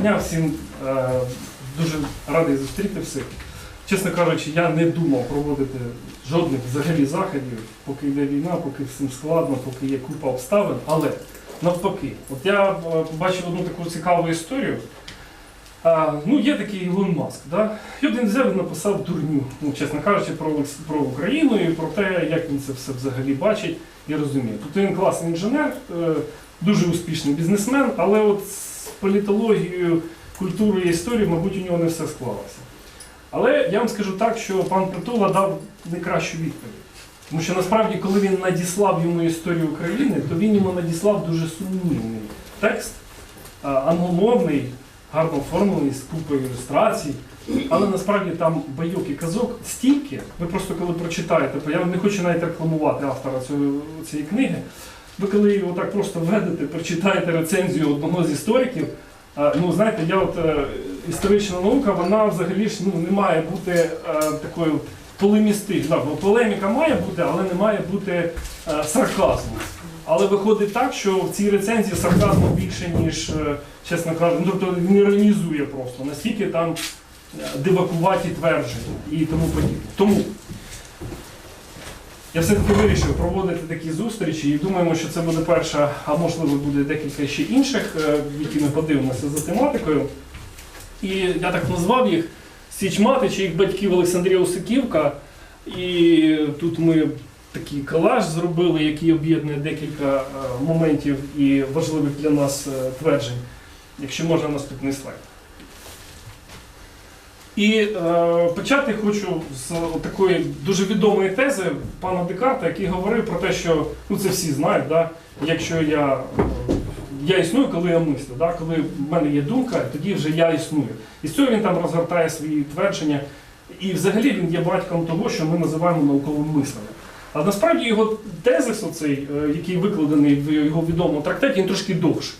дня всім е, дуже радий зустріти всіх. Чесно кажучи, я не думав проводити жодних взагалі заходів, поки йде війна, поки всім складно, поки є купа обставин. Але навпаки, от я е, побачив одну таку цікаву історію. А, ну, є такий Ілон Маск, да? і один взяв і написав дурню, ну, чесно кажучи, про, про Україну і про те, як він це все взагалі бачить і розуміє. Тобто він класний інженер, е, дуже успішний бізнесмен, але от політологією, культурою і історією, мабуть, у нього не все склалося. Але я вам скажу так, що пан Притула дав найкращу відповідь. Тому що насправді, коли він надіслав йому історію України, то він йому надіслав дуже сумнівний текст, англомовний, гарно оформлений, з купою ілюстрацій. Але насправді там байок і казок стільки, ви просто коли прочитаєте, я не хочу навіть рекламувати автора цього, цієї книги. Ви коли його так просто введете, прочитаєте рецензію одного з істориків, ну знаєте, я от е, історична наука, вона взагалі ж ну, не має бути е, такою полемістичною. Да, полеміка має бути, але не має бути е, сарказму. Але виходить так, що в цій рецензії сарказму більше, ніж, е, чесно кажучи, ну, тобто він іронізує просто, наскільки там е, дивакуваті твердження і тому подібне. Тому я все-таки вирішив проводити такі зустрічі і думаємо, що це буде перша, а можливо буде декілька ще інших, е, які ми подивимося за тематикою. І я так назвав їх Січ мати чи їх батьків Олександрія Усиківка. І тут ми такий колаж зробили, який об'єднує декілька е, моментів і важливих для нас е, тверджень. Якщо можна, наступний слайд. І е, почати хочу з такої дуже відомої тези пана Декарта, який говорив про те, що ну це всі знають, да, якщо я, я існую, коли я мислю, да, коли в мене є думка, тоді вже я існую. І з цього він там розгортає свої твердження. І взагалі він є батьком того, що ми називаємо науковим мисленням. А насправді його тезис, оцей, е, який викладений в його відомому трактаті, він трошки довший.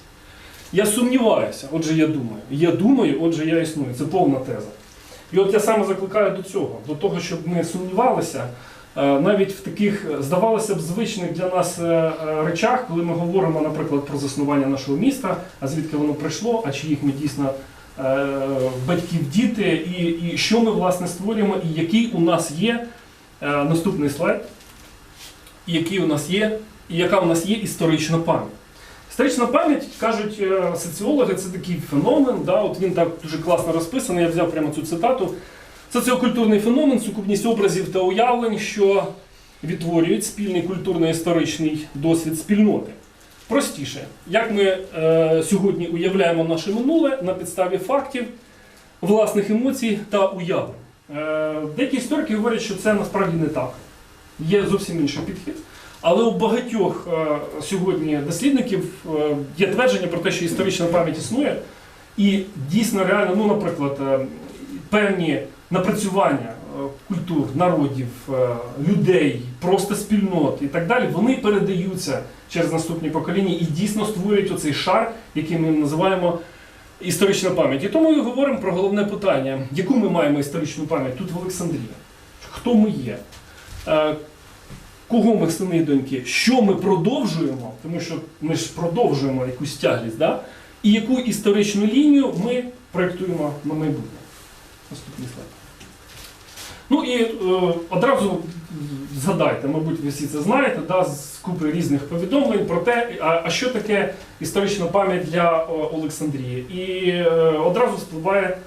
Я сумніваюся, отже, я думаю. Я думаю, отже, я існую. Це повна теза. І от я саме закликаю до цього, до того, щоб ми сумнівалися е, навіть в таких, здавалося б, звичних для нас е, е, речах, коли ми говоримо, наприклад, про заснування нашого міста, а звідки воно прийшло, а чиїх ми дійсно батьків діти, і, і що ми власне створюємо, і який у нас є наступний слайд, і який у нас є, і яка у нас є історична пам'ять. Історична пам'ять, кажуть е, соціологи, це такий феномен. Да, от він так дуже класно розписаний. Я взяв прямо цю цитату. Соціокультурний феномен, сукупність образів та уявлень, що відтворюють спільний культурно-історичний досвід спільноти. Простіше, як ми е, сьогодні уявляємо наше минуле на підставі фактів, власних емоцій та уявлень. Е, деякі історики говорять, що це насправді не так. Є зовсім інший підхід. Але у багатьох е, сьогодні дослідників е, є твердження про те, що історична пам'ять існує, і дійсно реально, ну, наприклад, е, певні напрацювання культур, народів, людей, просто спільнот і так далі, вони передаються через наступні покоління і дійсно створюють оцей шар, який ми називаємо історична пам'ять. І тому ми говоримо про головне питання, яку ми маємо історичну пам'ять тут в Олександрії. Хто ми є? Е, Кого ми сини і доньки? Що ми продовжуємо, тому що ми ж продовжуємо якусь тяглість, да? і яку історичну лінію ми проєктуємо на майбутнє. Наступний слайд. Ну і е, одразу згадайте, мабуть, ви всі це знаєте, да, з купи різних повідомлень про те, а, а що таке історична пам'ять для о, Олександрії. І е, одразу спливає,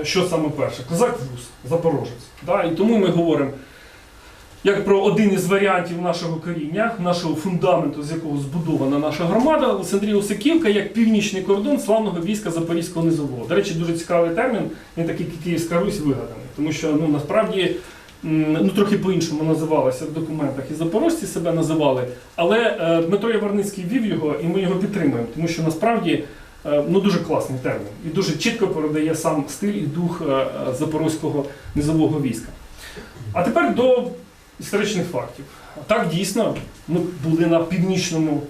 е, що саме перше. Козак Вуз, Запорожець. Да? І тому ми говоримо як про один із варіантів нашого коріння, нашого фундаменту, з якого збудована наша громада, Олександрія Усиківка як північний кордон славного війська Запорізького низового. До речі, дуже цікавий термін, він такий Київська Русь вигаданий, тому що ну, насправді ну, трохи по-іншому називалося в документах, і запорожці себе називали, але е, Дмитро Яворницький вів його, і ми його підтримуємо, тому що насправді е, ну, дуже класний термін і дуже чітко передає сам стиль і дух е, запорозького низового війська. А тепер до історичних фактів. Так, дійсно, ми були на північному,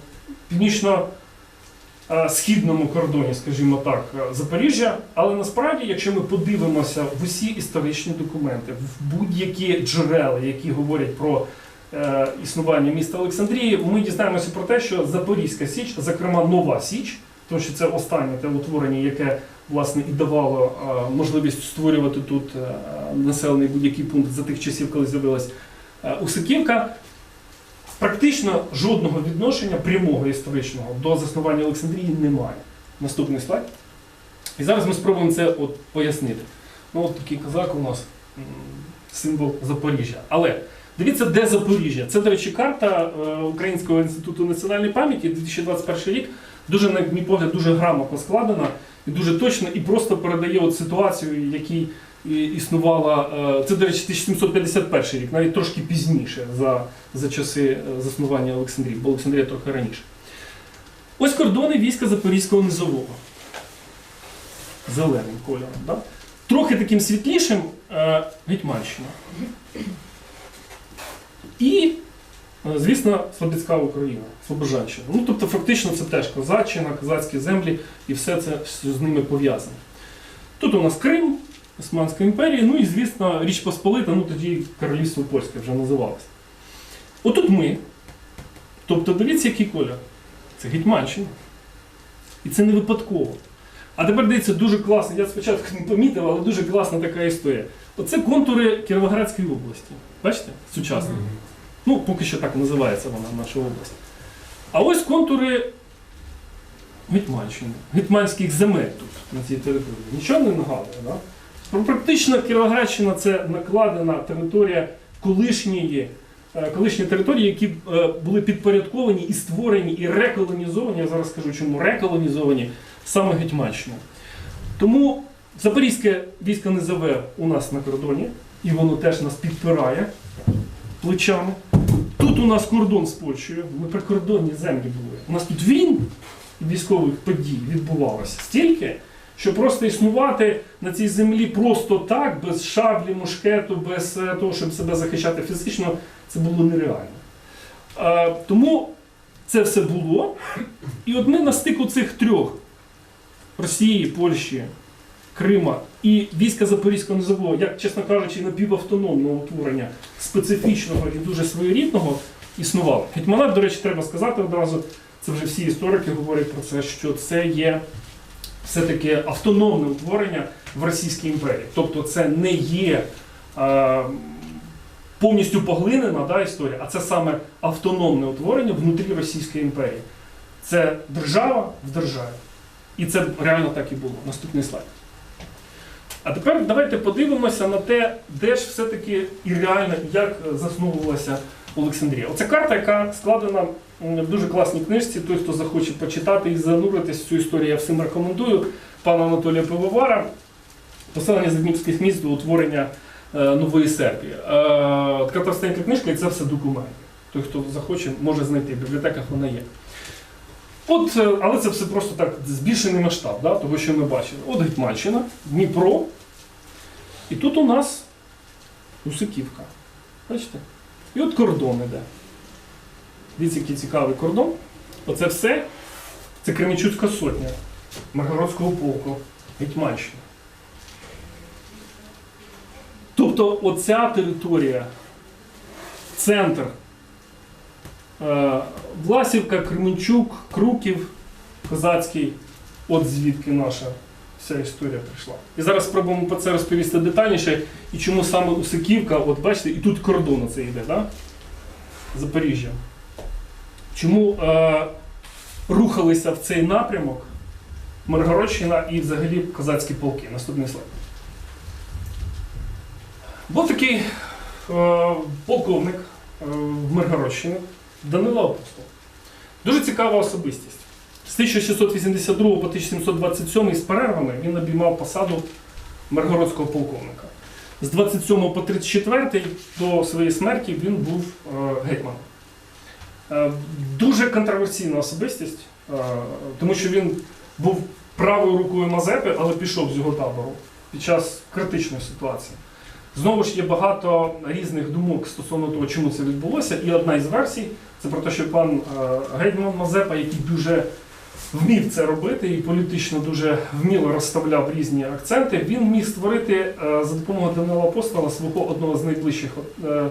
північно-східному кордоні, скажімо так, Запоріжжя, але насправді, якщо ми подивимося в усі історичні документи, в будь-які джерела, які говорять про е, існування міста Олександрії, ми дізнаємося про те, що Запорізька Січ, зокрема Нова Січ, тому що це останнє те утворення, яке власне і давало е, можливість створювати тут е, населений будь-який пункт за тих часів, коли з'явилась Усиківка. Практично жодного відношення прямого історичного до заснування Олександрії немає. Наступний слайд. І зараз ми спробуємо це от пояснити. Ну, от такий козак у нас символ Запоріжжя. Але дивіться, де Запоріжжя. Це, до речі, карта е, Українського інституту національної пам'яті 2021 рік. Дуже, на мій погляд, дуже грамотно складена і дуже точно, і просто передає от ситуацію, якій існувала. е, Це, до речі, 1751 рік, навіть трошки пізніше за, за часи е, заснування Олександрії, бо Олександрія трохи раніше. Ось кордони війська Запорізького низового. Зеленим кольором. Да? Трохи таким світлішим е, Гетьманщина. І, звісно, Слобідська Україна, Слобожанщина. Ну, тобто, фактично, це теж козаччина, козацькі землі, і все це з ними пов'язане. Тут у нас Крим, Османська імперія, ну і, звісно, Річ Посполита, ну тоді Королівство Польське вже називалося. Отут ми. Тобто, дивіться, який колір. Це Гетьманщина. І це не випадково. А тепер дивіться, дуже класно. Я спочатку не помітив, але дуже класна така історія. Оце контури Кіровоградської області. Бачите? Сучасно. Ну, поки що так називається вона наша область. А ось контури Гетьманщини, гетьманських земель тут, на цій території. Нічого не нагадує, да? Ну, Практично Кіровоградщина це накладена територія колишньої, е, колишні території, які е, були підпорядковані і створені, і реколонізовані. Я зараз скажу, чому реколонізовані саме Гетьманщиною. Тому Запорізьке військо Низове у нас на кордоні, і воно теж нас підпирає плечами. Тут у нас кордон з Польщею, ми прикордонні землі були. У нас тут війн військових подій відбувалося стільки, що просто існувати на цій землі просто так, без шаблі, мушкету, без е, того, щоб себе захищати фізично, це було нереально. Е, тому це все було. І от ми на стику цих трьох Росії, Польщі, Крима і війська Запорізького низового, як, чесно кажучи, напівавтономного утворення специфічного і дуже своєрідного існувало. Гетьманат, до речі, треба сказати одразу, це вже всі історики говорять про це, що це є все-таки автономне утворення в Російській імперії. Тобто це не є е, повністю поглинена да, історія, а це саме автономне утворення внутрі Російської імперії. Це держава в державі. І це реально так і було. Наступний слайд. А тепер давайте подивимося на те, де ж все-таки і реально як е, засновувалася Олександрія. Оце карта, яка складена в дуже класній книжці. Той, хто захоче почитати і зануритись в цю історію, я всім рекомендую. Пана Анатолія Пивовара, поселення Задніпських міст до утворення е, нової Сербії. Е, така товстенька книжка, і це все документи. Той, хто захоче, може знайти. В бібліотеках вона є. От, е, але це все просто так збільшений масштаб, да, того, що ми бачили. От Гетьманщина, Дніпро. І тут у нас Усиківка. Бачите? І от кордон іде. Дивіться, який цікавий кордон. Оце все це Кременчуцька сотня Маргородського полку, Гетьманщина. Тобто оця територія, центр Е, Власівка, Кременчук, Круків, Козацький, от звідки наша вся історія прийшла. І зараз спробуємо про це розповісти детальніше. І чому саме Усиківка, от бачите, і тут кордон це йде, да? Запоріжжя. Чому е, рухалися в цей напрямок Миргородщина і взагалі козацькі полки? Наступний слайд. Був такий е, полковник е, в Миргородщині. Данило Апостол. Дуже цікава особистість. З 1682 по 1727 з перервами він обіймав посаду Миргородського полковника. З 27 по 34 до своєї смерті він був е, гетьманом. Е, дуже контроверсійна особистість, е, тому що він був правою рукою Мазепи, але пішов з його табору під час критичної ситуації. Знову ж є багато різних думок стосовно того, чому це відбулося. І одна із версій це про те, що пан Гетьман Мазепа, який дуже вмів це робити і політично дуже вміло розставляв різні акценти, він міг створити е, за допомогою Данила Апостола свого одного з найближчих, е,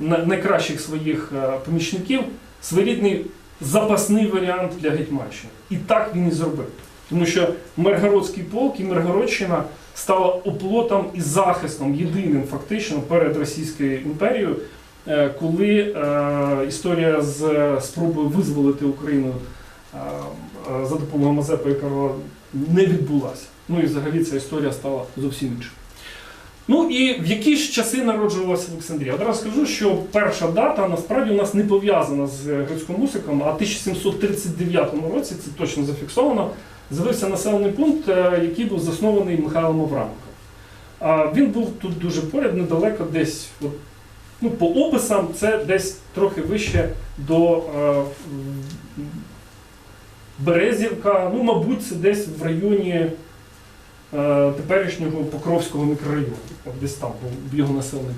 найкращих своїх е, помічників, своєрідний запасний варіант для Гетьманщини. І так він і зробив. Тому що Миргородський полк і Миргородщина стала оплотом і захистом єдиним фактично перед Російською імперією, коли історія з спробою визволити Україну за допомогою Мазепи Карла не відбулася. Ну і взагалі ця історія стала зовсім іншою. Ну і в які ж часи народжувалася Олександрія? Одразу скажу, що перша дата насправді у нас не пов'язана з грецьким мусиком, а в 1739 році, це точно зафіксовано, з'явився населений пункт, е, який був заснований Михайлом Авраменком. А Він був тут дуже поряд, недалеко, десь, от, ну, по описам, це десь трохи вище до е, Березівка, ну, мабуть, це десь в районі е, теперішнього Покровського мікрорайону, от десь там був його населений.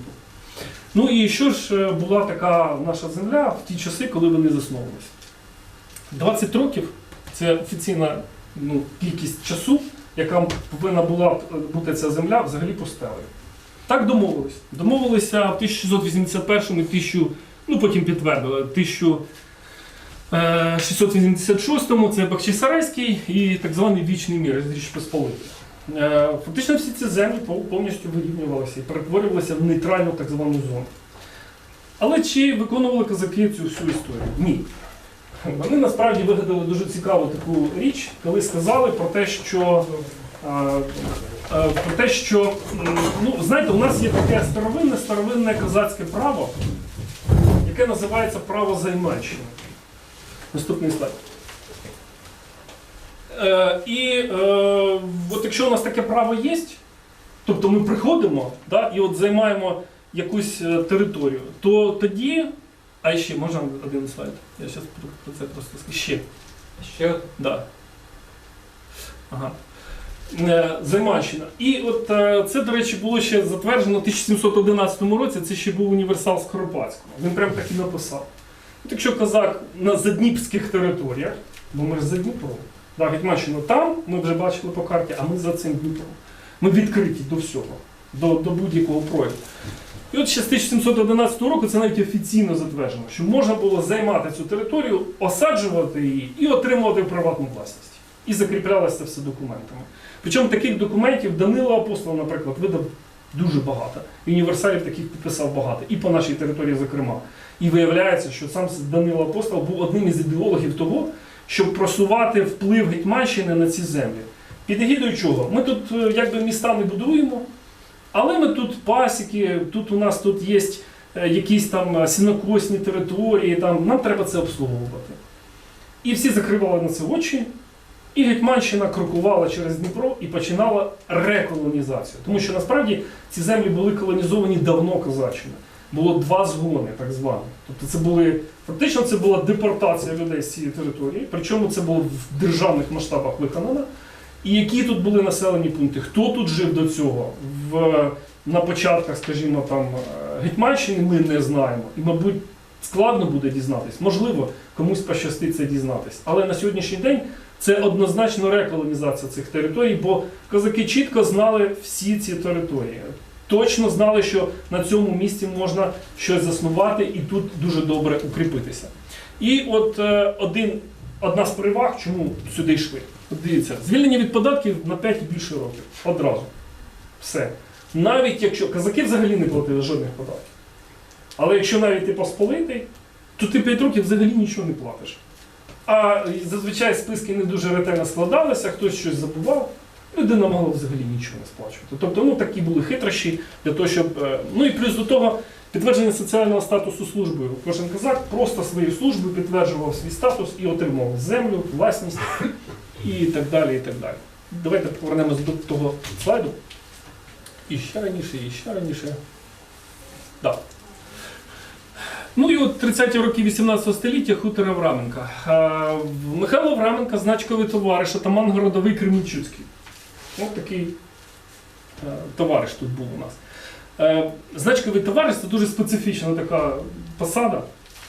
Ну і що ж е, була така наша земля в ті часи, коли вони засновувалися? 20 років це офіційна ну, кількість часу, яка повинна була е, бути ця земля взагалі пустелею. Так домовились. Домовилися в 1681 і 1000, ну потім підтвердили, 1686 це Бахчисарайський і так званий вічний мір з Річ Посполитої. Е, Фактично всі ці землі повністю вирівнювалися і перетворювалися в нейтральну так звану зону. Але чи виконували козаки цю всю історію? Ні. Вони насправді вигадали дуже цікаву таку річ, коли сказали про те, що е, е, про те, що ну, знаєте, у нас є таке старовинне старовинне козацьке право, яке називається право займанщини. Наступний слайд. Е, і е, от якщо у нас таке право є, тобто ми приходимо да, і от займаємо якусь е, територію, то тоді. А ще можна один слайд? Я зараз про, про це просто скажу. Ще. Ще Да. Ага. Е, Займанщина. І от е, це, до речі, було ще затверджено в 1711 році. Це ще був універсал Скоропадського. Він прям так і написав. От якщо козак на задніпських територіях, бо ми ж за Дніпром, да, Гетьманщина там, ми вже бачили по карті, а ми за цим Дніпром. Ми відкриті до всього, до, до будь-якого прояву. І от ще з 1711 року це навіть офіційно затверджено, що можна було займати цю територію, осаджувати її і отримувати приватну власність. І закріплялося це все документами. Причому таких документів Данило Апостол, наприклад, видав дуже багато. Універсалів таких підписав багато, і по нашій території, зокрема. І виявляється, що сам Данило Апостол був одним із ідеологів того, щоб просувати вплив Гетьманщини на ці землі. Під егідою чого? Ми тут е, якби міста не будуємо, але ми тут пасіки, тут у нас тут є е, якісь там сінокосні території, там, нам треба це обслуговувати. І всі закривали на це очі, і Гетьманщина крокувала через Дніпро і починала реколонізацію. Тому що насправді ці землі були колонізовані давно козаччини. Було два згони, так звані. Тобто це були фактично це була депортація людей з цієї території, причому це було в державних масштабах виконано. І які тут були населені пункти? Хто тут жив до цього? В, на початках, скажімо, там е, Гетьманщини ми не знаємо. І, мабуть, складно буде дізнатись. Можливо, комусь пощастить це дізнатись. Але на сьогоднішній день це однозначно реколонізація цих територій, бо козаки чітко знали всі ці території. Точно знали, що на цьому місці можна щось заснувати і тут дуже добре укріпитися. І от е, один, одна з переваг, чому сюди йшли. Дивіться, звільнення від податків на 5 і більше років. Одразу. Все. Навіть якщо казаки взагалі не платили жодних податків. Але якщо навіть ти посполитий, то ти 5 років взагалі нічого не платиш. А зазвичай списки не дуже ретельно складалися, хтось щось забував, людина могла взагалі нічого не сплачувати. Тобто, ну такі були хитрощі для того, щоб. е, Ну і плюс до того, підтвердження соціального статусу службою. Кожен козак просто своєю службою підтверджував свій статус і отримував землю, власність і так далі. і так далі. Давайте повернемось до того слайду. І ще раніше, і ще раніше. Да. Ну і от 30-ті роки 18 століття хутор Авраменка. Е, Михайло Авраменка, значковий товариш, атаман городовий Кремінчуцький. Ось такий е, товариш тут був у нас. Е, Значковий товариш це дуже специфічна така посада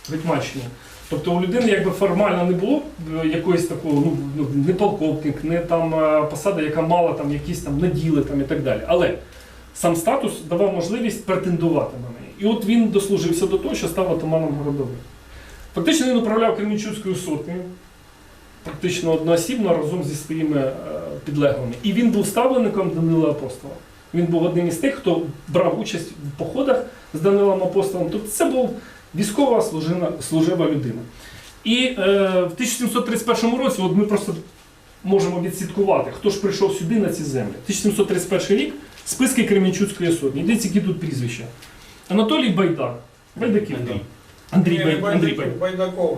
в Гетьманщині. Тобто у людини якби формально не було якоїсь такого, ну, ну не полковник, не там е, посада, яка мала там якісь там наділи там, і так далі. Але сам статус давав можливість претендувати на неї. І от він дослужився до того, що став атаманом городовим. Фактично він управляв Кременчуцькою сотнею, практично одноосібно разом зі своїми е, підлеглими. І він був ставленником Данила Апостола. Він був одним із тих, хто брав участь в походах з Данилом Апостолом. Тобто це був військова служина, служива людина. І е, в 1731 році, от ми просто можемо відслідкувати, хто ж прийшов сюди на ці землі. 1731 рік, списки Кременчуцької сотні. Дивіться, які тут прізвища. Анатолій Байдар. Байдаків. Андрій. Андрій, Бай- Андрій Байдаків, Байдакова.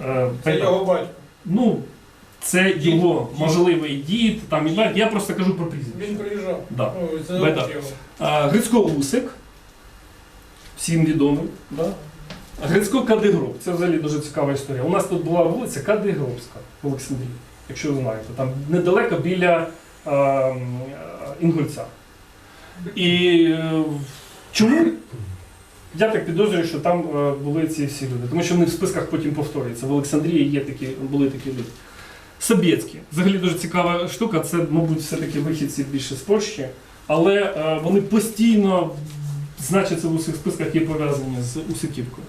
Е, Це Байдар. його батько. Ну, це його можливий дід, там і батько. Я просто кажу про прізвище. Він приїжджав. Да. Ну, це Байдар. його. А, Грицько Усик, всім відомий. Да? Грицько Кадигроб. Це взагалі дуже цікава історія. У нас тут була вулиця Кадигробська в Олександрії, якщо ви знаєте. Там недалеко біля е, м, е, Інгульця. І е, чому? Я так підозрюю, що там е, були ці всі люди, тому що вони в списках потім повторюються. В Олександрії є такі, були такі люди. Собєцькі. Взагалі дуже цікава штука. Це, мабуть, все-таки вихідці більше з Польщі, але е, вони постійно значаться в усіх списках і пов'язані з Усиківкою.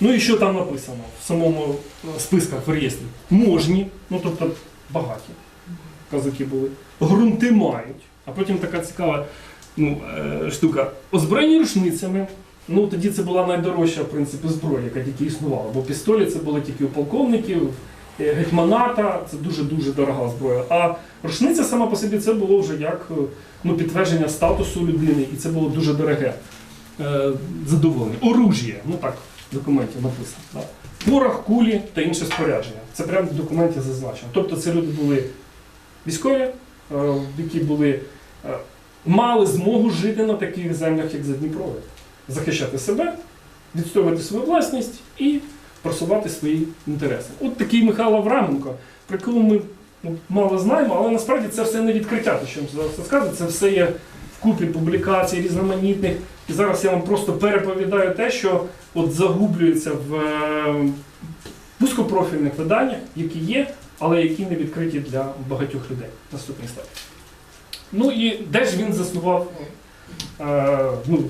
Ну і що там написано в самому е, списках в реєстрі? Можні, ну тобто багаті казаки були, грунти мають. А потім така цікава ну, штука. Озброєні рушницями. Ну тоді це була найдорожча в принципі зброя, яка тільки існувала. Бо пістолі це були тільки у полковників, е, гетьманата, це дуже-дуже дорога зброя. А рушниця сама по собі це було вже як е, ну, підтвердження статусу людини, і це було дуже дороге е, задоволення. Оружіє, ну так в документі написано. Да. Порох, кулі та інше спорядження. Це прямо в документі зазначено. Тобто це люди були військові, е, які були, е, мали змогу жити на таких землях, як Задніпрове, захищати себе, відстоювати свою власність і просувати свої інтереси. От такий Михайло Авраменко, про якого ми ну, мало знаємо, але насправді це все не відкриття, те, що я вам зараз розказую, це все є в купі публікацій різноманітних. І зараз я вам просто переповідаю те, що от загублюється в е, вузькопрофільних виданнях, які є, але які не відкриті для багатьох людей. Наступний слайд. Ну і де ж він заснував е, ну,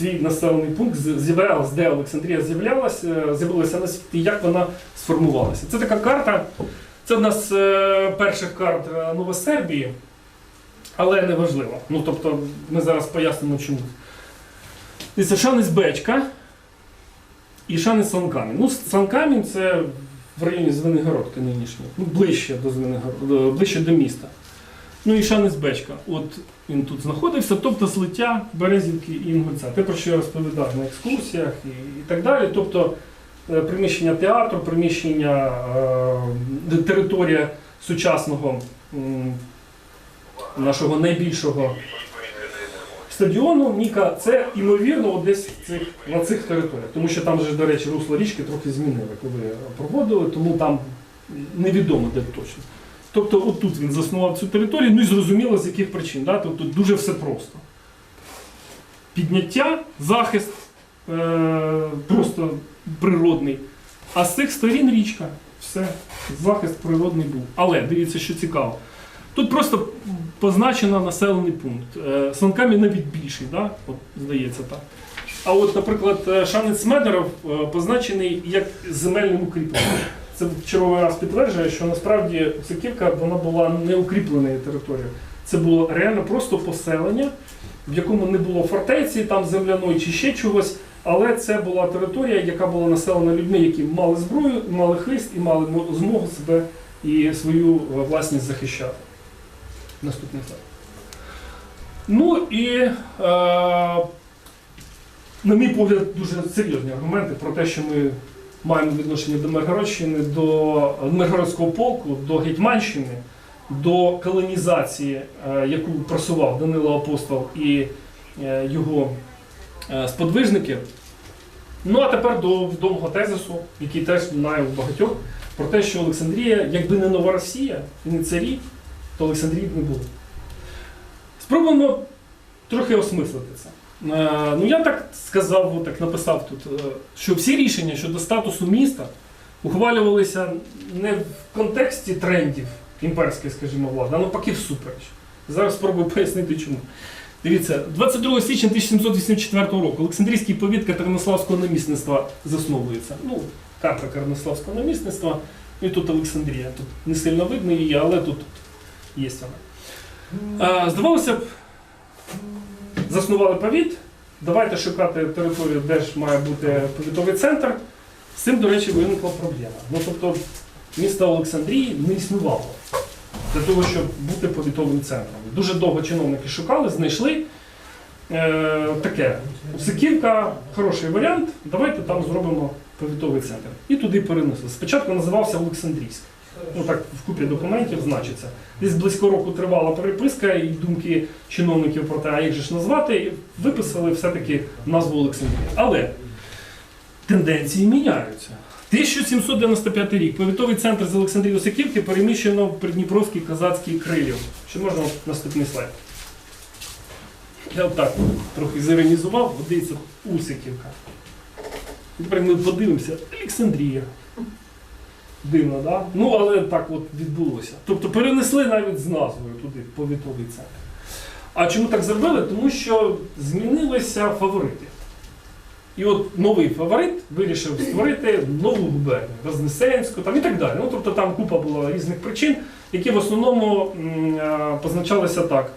свій населений пункт, з'являлась, де Олександрія з'являлася, е, з'явилася на світі, і як вона сформувалася. Це така карта, це одна з е, перших карт е, Новосербії, але не важливо. Ну, тобто, ми зараз пояснимо чому. Це Шанець Бечка і Шанець Санкамінь. Ну, Санкамінь це в районі Звенигородки нинішньої, ну, ближче до Звенигород, ближче до міста. Ну і Шанець Бечка. От він тут знаходився, тобто злиття Березівки і Інгульця. Те, про що я розповідав на екскурсіях і, і так далі. Тобто е, приміщення театру, приміщення, е, територія сучасного м, нашого найбільшого стадіону Ніка, це ймовірно десь цих, на цих територіях. Тому що там же, до речі, русло річки трохи змінили, коли проводили, тому там невідомо де точно. Тобто отут він заснував цю територію, ну і зрозуміло з яких причин. Да? Тобто дуже все просто. Підняття, захист е- просто природний. А з цих сторін річка. Все, захист природний був. Але дивіться, що цікаво. Тут просто позначено населений пункт. Е, Санкамі навіть більший, да? от, здається так. А от, наприклад, е, Шанець Медеров е, позначений як земельним укріпленням. Це в черговий раз підтверджує, що насправді Соківка вона була не укріпленою територією. Це було реально просто поселення, в якому не було фортеці, там земляної чи ще чогось. Але це була територія, яка була населена людьми, які мали зброю, мали хист і мали змогу себе і свою е, власність захищати. Наступний слайд. Ну і, е, на мій погляд, дуже серйозні аргументи про те, що ми маємо відношення до Миргородщини, до Миргородського полку, до Гетьманщини, до колонізації, е, яку просував Данило Апостол і е, його е, сподвижники. Ну а тепер до відомого тезису, який теж лунає у багатьох, про те, що Олександрія, якби не нова Росія і не царі, то Олександрії б не було. Спробуємо трохи осмислити це. Е, ну я так сказав, так написав тут, е, що всі рішення щодо статусу міста ухвалювалися не в контексті трендів імперської, скажімо, влади, а навпаки всупереч. Зараз спробую пояснити чому. Дивіться, 22 січня 1784 року Олександрійський повіт Катеринославського намісництва засновується. Ну, катра Катеринославського намісництва, і тут Олександрія. Тут не сильно видно її, але тут є вона. Здавалося б, заснували повіт. Давайте шукати територію, де ж має бути повітовий центр. З цим, до речі, виникла проблема. Ну, тобто, міста Олександрії не існувало для того, щоб бути повітовим центром. Дуже довго чиновники шукали, знайшли е, таке. Сиківка хороший варіант, давайте там зробимо повітовий центр. І туди перенесли. Спочатку називався Олександрійськ. Ну так в купі документів значиться. Десь близько року тривала переписка і думки чиновників про те, а як же ж назвати, виписали все-таки назву Олександрія. Але тенденції міняються. 1795 рік. Повітовий центр з Олександрії до Сиківки переміщено в Придніпровський козацький крилів. Чи можна наступний слайд? Я отак трохи зіронізував, от Усиківка. Тепер ми подивимося, Олександрія. Дивно, да? Ну, але так от відбулося. Тобто перенесли навіть з назвою туди повітовий центр. А чому так зробили? Тому що змінилися фаворити. І от новий фаворит вирішив створити нову губернію, Вознесенську там і так далі. Ну, тобто там купа було різних причин, які в основному е, позначалися так.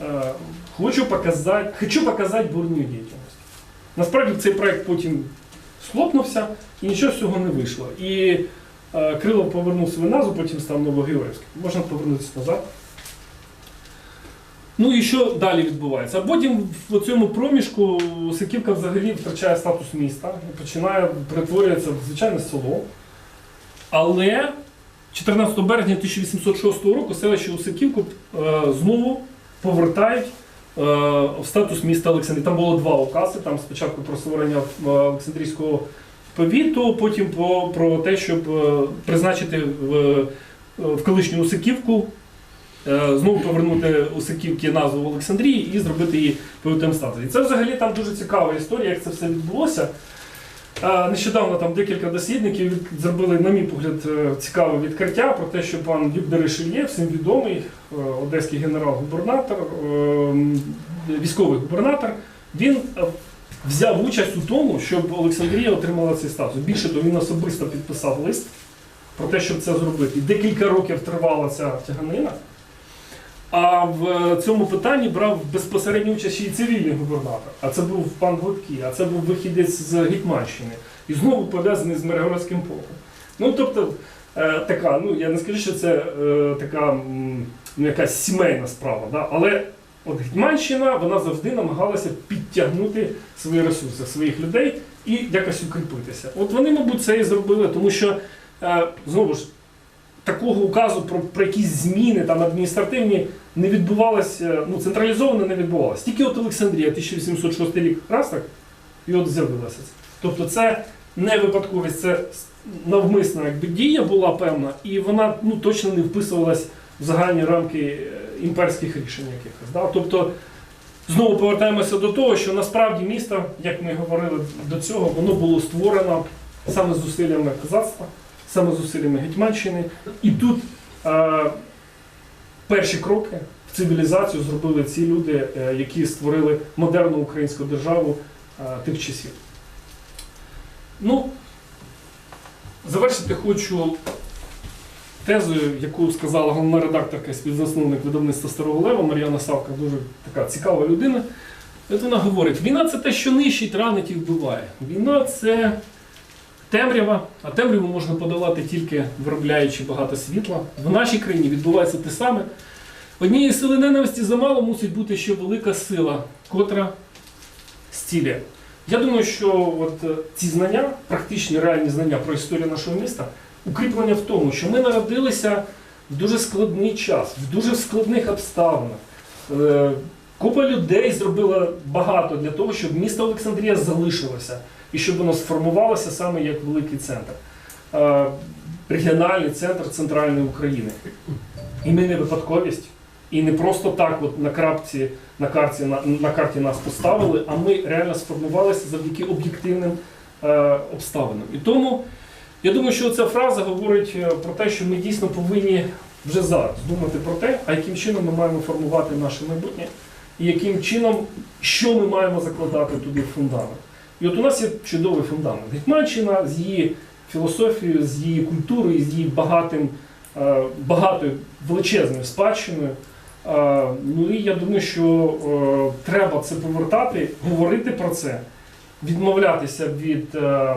Е, Хочу показати, хочу показати бурную діяльність. Насправді цей проект потім схлопнувся і нічого з цього не вийшло. І Крилов повернув свою назву, потім став Новогеоргівським. Можна повернутися назад. Ну і що далі відбувається? А потім в цьому проміжку Сиківка взагалі втрачає статус міста і починає перетворюватися в звичайне село. Але 14 березня 1806 року селище Усиківку е, знову повертають е, в статус міста Олександрії. Там було два укази. Там спочатку про створення е, Олександрійського повіту, потім про, про те, щоб е, призначити в, е, в колишню Усиківку Е, знову повернути у Сиківки назву Олександрії і зробити її статусом. І це взагалі там дуже цікава історія, як це все відбулося. Нещодавно там декілька дослідників зробили, на мій погляд, цікаве відкриття про те, що пан Дюк Деришельє, всім відомий, одеський генерал-губернатор, військовий губернатор, він взяв участь у тому, щоб Олександрія отримала цей статус. Більше того, він особисто підписав лист про те, щоб це зробити. І декілька років тривала ця тяганина. А в е, цьому питанні брав безпосередню участь й цивільний губернатор. А це був пан Гладкий, а це був вихідець з Гетьманщини. І знову пов'язаний з Миргородським полком. Ну, тобто, е, така, ну я не скажу, що це е, така м, ну, якась сімейна справа, да? але Гетьманщина вона завжди намагалася підтягнути свої ресурси, своїх людей і якось укріпитися. От вони, мабуть, це і зробили, тому що е, знову ж такого указу про, про якісь зміни там адміністративні не відбувалося, ну централізовано не відбувалося. Тільки от Олександрія, 1806 рік, раз так, і от з'явилося це. Тобто це не випадковість, це навмисна якби, дія була певна, і вона ну, точно не вписувалась в загальні рамки е, імперських рішень якихось. Да? Тобто знову повертаємося до того, що насправді місто, як ми говорили до цього, воно було створено саме зусиллями козацтва, саме зусиллями Гетьманщини. І тут е, перші кроки в цивілізацію зробили ці люди, е, які створили модерну українську державу е, тих часів. Ну, завершити хочу тезою, яку сказала головна редакторка і співзасновник видавництва Старого Лева Мар'яна Савка, дуже така цікава людина. От вона говорить: війна це те, що нищить, ранить і вбиває. Війна це темрява, а темряву можна подолати тільки виробляючи багато світла. В нашій країні відбувається те саме. Однієї сили ненависті замало мусить бути ще велика сила, котра стілює. Я думаю, що от е, ці знання, практичні реальні знання про історію нашого міста, укріплення в тому, що ми народилися в дуже складний час, в дуже складних обставинах. Е, Купа людей зробила багато для того, щоб місто Олександрія залишилося і щоб воно сформувалося саме як великий центр. Е, Регіональний центр центральної України. І ми не випадковість. І не просто так от на крапці, на карті, на, на карті нас поставили, а ми реально сформувалися завдяки об'єктивним е, обставинам. І тому я думаю, що ця фраза говорить е, про те, що ми дійсно повинні вже зараз думати про те, а яким чином ми маємо формувати наше майбутнє. і яким чином, що ми маємо закладати туди в фундамент. І от у нас є чудовий фундамент. Гетьманщина з її філософією, з її культурою, з її багатим, е, багатою величезною спадщиною. Е, Ну і я думаю, що треба це повертати, говорити про це, відмовлятися від е,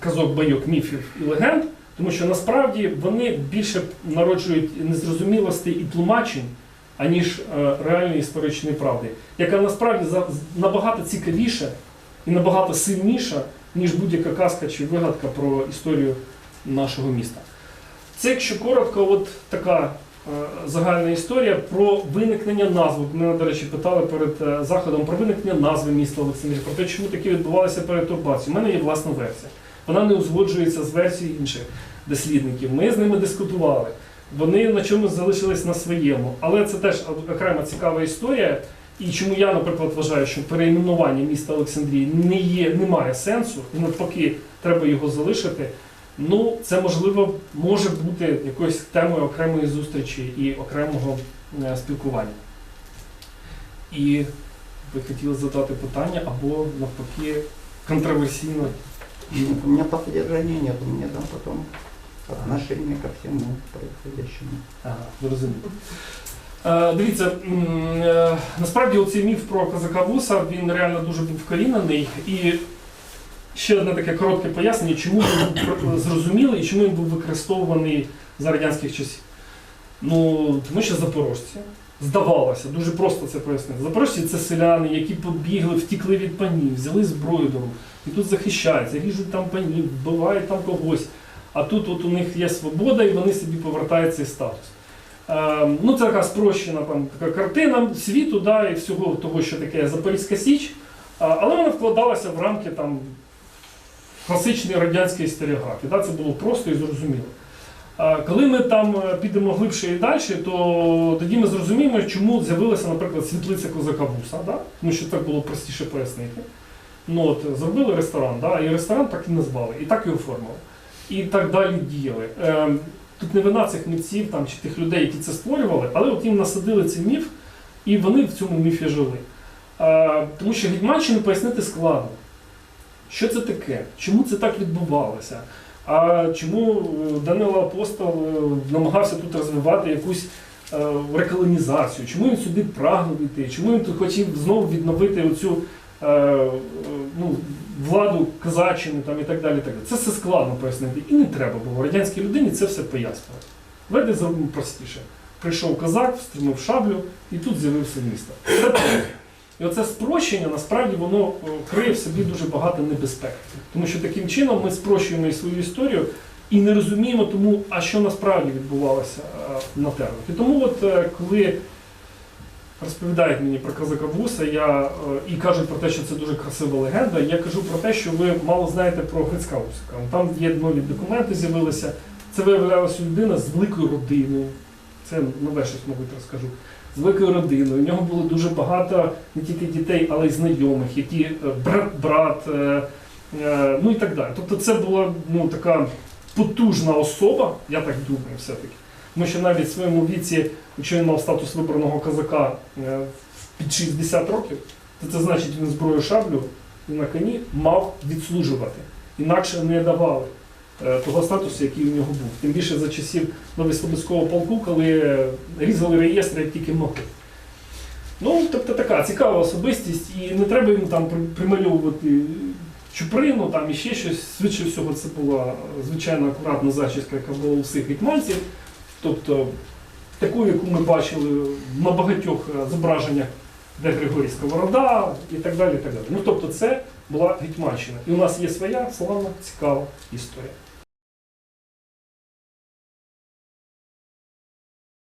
казок, байок, міфів і легенд, тому що насправді вони більше народжують незрозумілостей і тлумачень, аніж е, реальної історичної правди, яка насправді за- набагато цікавіша і набагато сильніша, ніж будь-яка казка чи вигадка про історію нашого міста. Це, якщо коротко, от така загальна історія про виникнення назви. Мене, до речі, питали перед е, заходом про виникнення назви міста Олександрія, про те, чому такі відбувалися перетурбації. У мене є власна версія. Вона не узгоджується з версією інших дослідників. Ми з ними дискутували. Вони на чомусь залишились на своєму. Але це теж окрема цікава історія. І чому я, наприклад, вважаю, що перейменування міста Олександрії не є, не має сенсу, і навпаки, треба його залишити. Ну, це можливо може бути якоюсь темою окремої зустрічі і окремого е, спілкування. І ви хотіли задати питання або навпаки контроверсійно. У меня по содержанию нет, у меня там потом отношение ко всему происходящему. Ага, зрозуміло. Е, дивіться, е, насправді оцей міф про козака Вуса, він реально дуже був вкорінений. І ще одне таке коротке пояснення, чому він був зрозумілий і чому він був використовуваний за радянських часів. Ну, тому що запорожці, здавалося, дуже просто це пояснити. Запорожці це селяни, які побігли, втікли від панів, взяли зброю до рук і тут захищаються, ріжуть там панів, вбивають там когось. А тут от у них є свобода, і вони собі повертають цей статус. Е, ну, це така спрощена там, така картина світу да, і всього того, що таке Запорізька Січ, але вона вкладалася в рамки там, класичної радянської історіографії. Да, це було просто і зрозуміло. Коли ми там е, підемо глибше і далі, то тоді ми зрозуміємо, чому з'явилася, наприклад, світлиця козака Буса, да? тому що так було простіше пояснити. Ну, от, зробили ресторан, да? і ресторан так і назвали, і так і оформили. І так далі діяли. Ем, Тут не вина цих митців там, чи тих людей, які це створювали, але от їм насадили цей міф, і вони в цьому міфі жили. Е, тому що Гетьманщину пояснити складно. Що це таке? Чому це так відбувалося? А чому е, Данило Апостол е, намагався тут розвивати якусь е, реколонізацію? Чому він сюди прагнув йти? Чому він тут хотів знову відновити оцю ну, владу казаччини там, і так далі. Так далі. Це все складно пояснити. І не треба було. Радянській людині це все пояснювати. Давайте зробимо простіше. Прийшов козак, стрімив шаблю, і тут з'явився місто. І оце спрощення насправді воно е, криє в собі дуже багато небезпек. Тому що таким чином ми спрощуємо і свою історію і не розуміємо тому, а що насправді відбувалося е, на терміні. І тому, от е, коли розповідають мені про козака Вуса, я, і кажуть про те, що це дуже красива легенда, я кажу про те, що ви мало знаєте про Грицька Усика. Там є нові документи з'явилися. Це виявлялася людина з великою родиною. Це нове щось, мабуть, розкажу. З великою родиною. У нього було дуже багато не тільки дітей, але й знайомих, які е, брат, брат, е, е, ну і так далі. Тобто це була ну, така потужна особа, я так думаю, все-таки. Тому що навіть в своєму віці, якщо він мав статус вибраного козака е, під 60 років, то це значить він зброю шаблю на коні мав відслужувати. Інакше не давали е, того статусу, який у нього був. Тим більше за часів Новослободського полку, коли е, різали реєстри, як тільки могли. Ну, тобто така цікава особистість, і не треба йому там примальовувати чуприну, там і ще щось. Швидше всього, це була е, звичайно акуратна зачіска, яка була у всіх гетьманців. Тобто таку, яку ми бачили на багатьох е, зображеннях, де Григорій Сковорода і так далі. І так далі. Ну, тобто це була Гетьманщина. І у нас є своя славна, цікава історія.